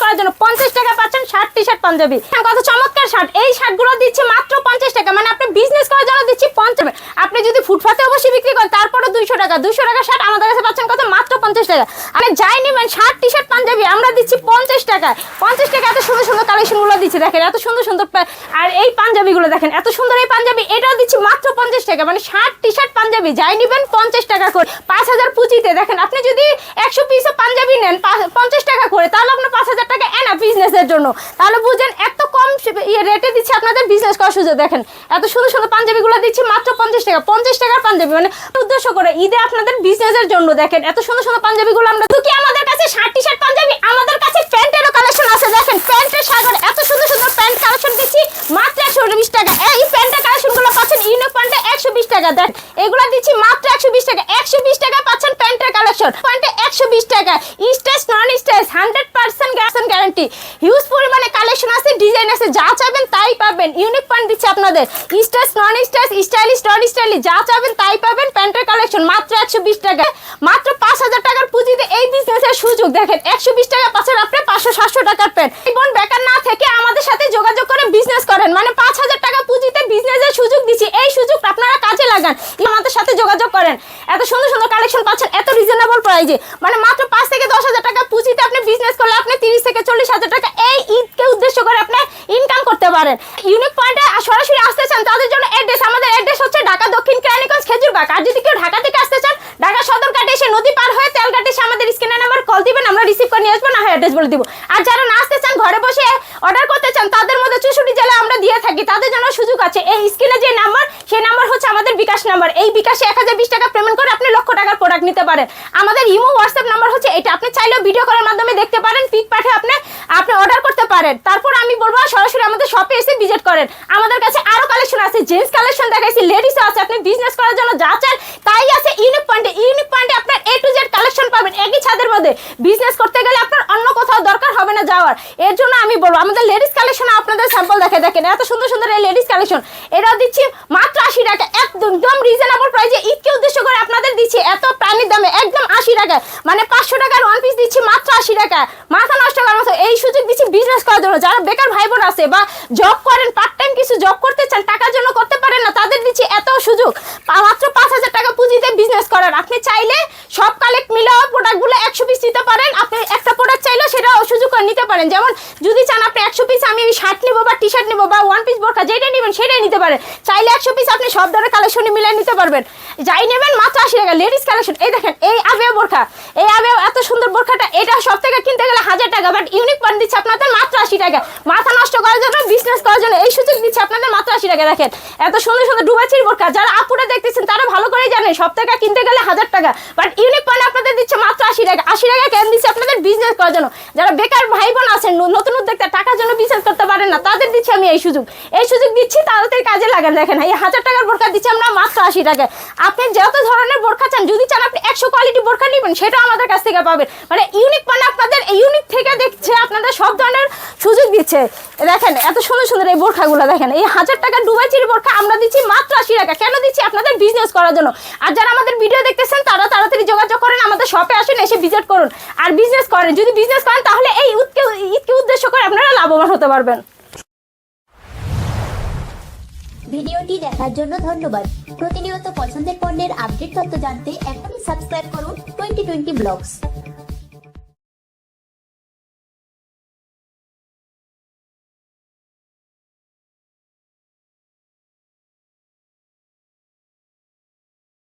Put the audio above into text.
করার জন্য পঞ্চাশ টাকা পাচ্ছেন শার্ট টি শার্ট পাঞ্জাবি কত চমৎকার শার্ট এই শার্টগুলো দিচ্ছি মাত্র পঞ্চাশ টাকা। মানে আপনি বিজনেস করার জন্য দিচ্ছি পঞ্চাশ আপনি যদি ফুটপাতে অবশ্যই বিক্রি করেন তারপরে দুইশো টাকা। দুইশো টাকা শার্ট আমাদের কাছে পাচ্ছেন কত? মাত্র পঞ্চাশ টাকা। আপনি যাই নেবেন শার্ট টি শার্ট পাঞ্জাবি, আমরা দিচ্ছি পঞ্চাশ টাকা। পঞ্চাশ টাকা এত সুন্দর সুন্দর কালেকশনগুলো দিচ্ছি, দেখেন, এত সুন্দর সুন্দর আর এই পাঞ্জাবিগুলো দেখেন, এত সুন্দর এই পাঞ্জাবি, এটাও দিচ্ছি মাত্র পঞ্চাশ টাকা। মানে শার্ট টি শার্ট পাঞ্জাবি, যাই নেবেন, পঞ্চাশ টাকা করে। পাঁচ হাজার পুঁজিতে, দেখেন, আপনি যদি একশো পিস পাঞ্জাবি নেন পঞ্চাশ টাকা করে, তাহলে আপনার পাঁচ হাজার টাকা এনা বিজনেসের জন্য। তাহলে বুঝেন, এত কম ইয়ে রেটে দিচ্ছে আপনাদের বিজনেস করার সুযোগ। দেখেন, এত সুন্দর সুন্দর পাঞ্জাবিগুলো দিচ্ছি মাত্র পঞ্চাশ টাকা। পঞ্চাশ টাকার পাঞ্জাবি মানে উদ্দেশ্য করে ঈদে আপনাদের বিজনেসের জন্য দেখেন, এত সুন্দর সুন্দর পাঞ্জাবিগুলো আমরা কি আমাদের কাছে শার্ট টি শার্ট পাঞ্জাবি, আমাদের কাছে প্যান্টেরও কালেকশন আছে। দেখেন, প্যান্টের সাগর এত সুন্দর সুন্দর প্যান্ট কালেকশন দিচ্ছি, মাত্র একশো বিশ টাকা। এই প্যান্টের কালেকশনগুলো পাচ্ছেন ইউনিক প্যান্টে একশো বিশ টাকা। দেন এগুলো দিচ্ছি মাত্র একশো বিশ টাকা একশো বিশ টাকা পাচ্ছেন প্যান্টের কালেকশন প্যান্টে একশো বিশ টাকা। Stage non stage hundred percent guarantee huge পরিমাণে কালেকশন আছে ডিজাইন আছে, যা চাইবেন তাই পাবেন। ইউনিক প্যান্ট দিচ্ছে আপনাদের। Stage non stage stylish non stylish যা চাইবেন তাই পাবেন প্যান্টের কালেকশন মাত্র একশো বিশ টাকা। মাত্র পাঁচ হাজার টাকার পুঁজিতে এই বিজনেসের সুযোগ। দেখেন, একশো বিশ টাকা পাচ্ছেন আপনি পাঁচশো সাতশো টাকার প্যান্ট বোন বেকার না থেকে আমাদের সাথে যোগাযোগ করে বিজনেস করেন। মানে পাঁচ হাজার টাকা পুঁজিতে বিজনেসের সুযোগ দিচ্ছি এই সুযোগ আপনারা কাজে লাগান আমাদের সাথে যোগাযোগ করেন। এত সুন্দর সুন্দর কালেকশন পাচ্ছেন, এত রিজনেবল প্রাইজে মানে মাত্র পাঁচ থেকে দশ হাজার টাকা পুঁজিতে আপনি বিজনেস করলে আপনি তিরিশ থেকে চল্লিশ হাজার টাকা এই ঈদকে উদ্দেশ্য করে আপনি ইনকাম করতে পারেন। ইউনিক পয়েন্টে সরাসরি আসতে চান, তাদের জন্য অ্যাড্রেস আমাদের অ্যাড্রেস হচ্ছে ঢাকা দক্ষিণ কেরানীগঞ্জ খেজুরবাগ। আর যদি কেউ ঢাকা থেকে আসতে চান, ঢাকা সদরঘাটে এসে নদী পার হয়ে তেল তেলঘাটে এসে আমাদের স্ক্রিনে নাম্বার কল দিবেন, আমরা রিসিভ করে নিয়ে আসব, না হয় অ্যাড্রেস বলে দিব। আর যারা না আসতে চান, ঘরে বসে অর্ডার করতে চান, তাদের চৌষট্টি জেলা আমরা দিয়ে থাকি, তাদের জন্য সুযোগ আছে। এই স্ক্রিনে যে নাম্বার সেই নাম্বার হচ্ছে আমাদের বিকাশ নাম্বার। এই বিকাশে এক হাজার বিশ টাকা পেমেন্ট করে আপনি লক্ষ টাকার প্রোডাক্ট নিতে পারেন। আমাদের ইমো হোয়াটসঅ্যাপ নাম্বার হচ্ছে এটা। আপনি চাইলেও ভিডিও করার মাধ্যমে দেখতে পারেন পিক পাঠিয়ে আপনি আপনি অর্ডার করতে পারেন। তারপর আমি বলব, সরাসরি আমাদের শপে এসে ভিজিট করেন। আমাদের কাছে আরও কালেকশন আছে জেন্টস কালেকশন দেখাইছি লেডিসও আছে। আপনি বিজনেস করার জন্য যা চান, তাই আছে ইউনিক পয়েন্টে ইউনিক পয়েন্টে আপনার এ টু জেড কালেকশন পাবেন, একই ছাদের মধ্যে। বিজনেস করতে গেলে আপনার অন্য কোথাও দরকার হবে না যাওয়ার। এর জন্য আমি বলব, আমাদের লেডিস কালেকশন আপনাদের স্যাম্পল দেখে দেখেন, এত সুন্দর সুন্দর এই লেডিস কালেকশন এটাও দিচ্ছি মাত্র আশি টাকা, একদম রিজনেবল প্রাইসে ঈদকে উদ্দেশ্য করে আপনাদের দিচ্ছি এত প্রাণীর দামে, একদম আশি টাকা। মানে পাঁচশো টাকার ওয়ান পিস দিচ্ছি মাত্র আশি টাকা। মাথা নষ্ট করার মতো এই সুযোগ দিচ্ছি বিজনেস করার জন্য। যারা বেকার ভাই বোন আছে বা জব করেন পার্ট টাইম কিছু জব করতে চান, টাকার জন্য করতে পারেন না, তাদের দিচ্ছি এত সুযোগ পা- মাত্র পাঁচ হাজার টাকা পুঁজিতে বিজনেস করেন আপনি চাইলে সব কালেক্ট মিলে প্রোডাক্টগুলো একশো পিস নিতে পারেন আপনি একটা প্রোডাক্ট চাইলেও সেটা সুযোগ করে যদি চান আপনি একশো পিস আমি শার্ট নেব বা টি শার্ট নেব বা ওয়ান পিস বোরখা যেটা নেবেন সেটাই নিতে পারেন। চাইলে একশো পিস আপনি সব ধরনের কালেকশনে মিলে নিতে পারবেন। যাই নেবেন, মাত্র আশি টাকা লেডিস কালেকশন এই দেখেন, এই আবে বোরখা। এই আবে এত সুন্দর বোরখাটা, এটা সব থেকে কিনতে গেলে হাজার টাকা বাট ইউনিক পয়েন্ট দিচ্ছে আপনাদের মাত্র আশি টাকা। মাথা নষ্ট করার জন্য বিজনেস করার জন্য এই সুযোগ দিচ্ছে আপনাদের মাত্র আশি টাকা, দেখেন। এত সুন্দর সুন্দর ডুবাচির বোরখা, যারা আপুরে দেখতেছেন, তারা ভালো করেই জানেন সব টাকা কিনতে গেলে হাজার টাকা। বাট ইউনিক পয়েন্ট আপনাদের দিচ্ছে মাত্র আশি টাকা। আশি টাকা কেন দিচ্ছে আপনাদের বিজনেস করার জন্য? যারা বেকার ভাই বোন আছেন নতুন উদ্যোক্তা টাকার জন্য বিজনেস করতে পারেন না। তাদের দিচ্ছি আমি এই সুযোগ। এই সুযোগ দিচ্ছি, তাদের কাজে লাগান। দেখেন, এই হাজার টাকার বোরখা দিচ্ছি আমরা মাত্র আশি টাকা আপনি যত ধরনের বোরখা চান, যদি চান আপনি একশো কোয়ালিটি বোরখা নেবেন সেটা আমাদের কাছ থেকে পাবেন। মানে ইউনিক মানে আপনাদের ইউনিক থেকে দেখছে আপনাদের সব ধরনের সুযোগ দিচ্ছে। দেখেন, এত সুন্দর সুন্দর এই বোরখাগুলো দেখেন। এই হাজার টাকা ডুবাইচির বোরখা আমরা দিচ্ছি মাত্র আশি টাকা। কেন দিচ্ছি? আপনাদের বিজনেস করার জন্য। আর যারা আমাদের ভিডিও দেখতেছেন, তারা তাড়াতাড়ি যোগাযোগ করেন, আমাদের শপে আসেন, এসে ভিজিট করুন। আর বিজনেস করেন, যদি বিজনেস করেন, তাহলে এই ঈদকে ঈদকে উদ্দেশ্য করে আপনারা লাভবান হতে পারবেন। ভিডিওটি দেখার জন্য ধন্যবাদ। প্রতিনিয়ত পছন্দের পণ্যের আপডেট তথ্য জানতে এখনই সাবস্ক্রাইব করুন টোয়েন্টি টোয়েন্টি ব্লগস।